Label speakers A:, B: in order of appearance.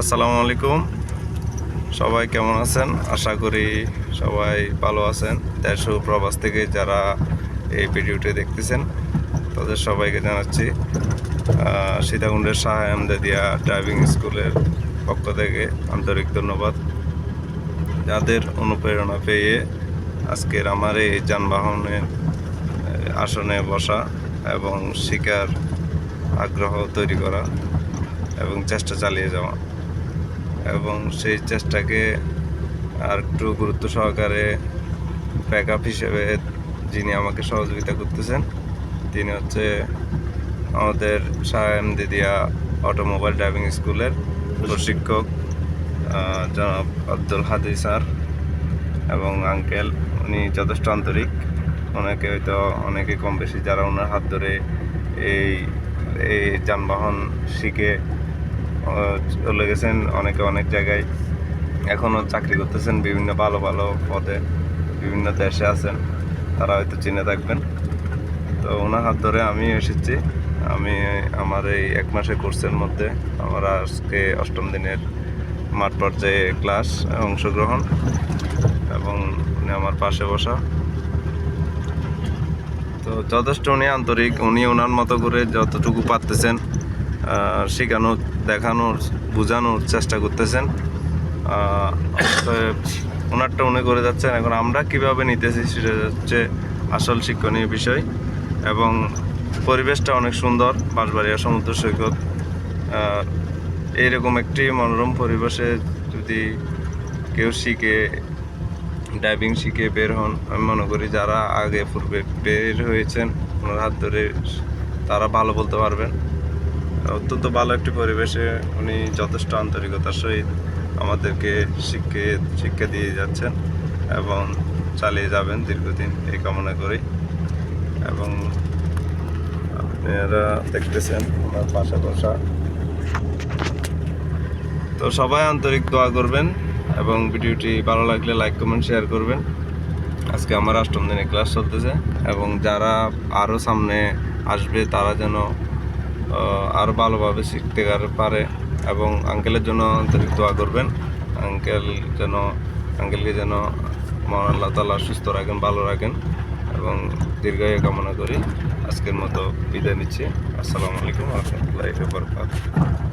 A: আসসালামু আলাইকুম। সবাই কেমন আছেন? আশা করি সবাই ভালো আছেন। ও প্রবাস থেকে যারা এই ভিডিওটি দেখতেছেন, তাদের সবাইকে জানাচ্ছি সীতাকুণ্ডের শাহ আহমদাদিয়া ড্রাইভিং স্কুলের পক্ষ থেকে আন্তরিক ধন্যবাদ। যাদের অনুপ্রেরণা পেয়ে আজকের আমার এই যানবাহনের আসনে বসা এবং শিকার আগ্রহ তৈরি করা এবং চেষ্টা চালিয়ে যাওয়া। এবং সেই চেষ্টাকে আর একটু গুরুত্ব সহকারে ব্যাক আপ হিসেবে যিনি আমাকে সহযোগিতা করতেছেন, তিনি হচ্ছে আমাদের সায়ন দিদিয়া অটোমোবাইল ড্রাইভিং স্কুলের প্রশিক্ষক জনাব আব্দুল হাদি স্যার এবং আঙ্কেল উনি যথেষ্ট আন্তরিক। ওনাকে হয়তো অনেকে কম বেশি যারা ওনার হাত ধরে এই এই যানবাহন শিখে চলে গেছেন অনেকে অনেক জায়গায়। এখনও চাকরি করতেছেন বিভিন্ন ভালো ভালো পদে, বিভিন্ন দেশে আছেন। তারা হয়তো চিনে থাকবেন। তো ওনার হাত ধরে আমি এসেছি। আমি আমার এই এক মাসের কোর্সের মধ্যে আমার আজকে অষ্টম দিনের মাঠ পর্যায়ে ক্লাস, অংশগ্রহণ এবং উনি আমার পাশে বসা। তো যথেষ্ট উনি আন্তরিক, উনি ওনার মতো করে যতটুকু পারতেছেন শেখানোর দেখানোর, বোঝানোর চেষ্টা করতেছেন। ওনারটা উনি করে যাচ্ছেন। এখন আমরা কীভাবে নিতেছি সেটা হচ্ছে আসল শিক্ষণীয় বিষয় এবং পরিবেশটা অনেক সুন্দর, বাঁশবাড়িয়া সমুদ্র সৈকত। এইরকম একটি মনোরম পরিবেশে যদি কেউ শিখে ডাইভিং শিখে বের হন, আমি মনে করি যারা আগে পূর্বে বের হয়েছেন, ওনার হাত ধরে তারা ভালো বলতে পারবেন। অত্যন্ত ভালো একটি পরিবেশে উনি যথেষ্ট আন্তরিকতার সহিত আমাদেরকে শিক্ষে, শিক্ষা দিয়ে যাচ্ছেন এবং চালিয়ে যাবেন দীর্ঘদিন এই কামনা করি এবং আপনারা দেখতেছেন ওনার পাশে বসা। তো সবাই আন্তরিক দোয়া করবেন এবং ভিডিওটি ভালো লাগলে লাইক, কমেন্ট, শেয়ার করবেন। আজকে আমার অষ্টম দিনে ক্লাস চলতেছে এবং যারা আরও সামনে আসবে তারা যেন আরও ভালোভাবে শিখতে পারে এবং আঙ্কেলের জন্য আন্তরিক দোয়া করবেন। আঙ্কেল যেন আঙ্কেলকে যেন মহান আল্লাহ তালা সুস্থ রাখেন, ভালো রাখেন এবং দীর্ঘায়ু কামনা করি। আজকের মতো বিদায় নিচ্ছি। আসসালামু আলাইকুম রহমতুল্লাহ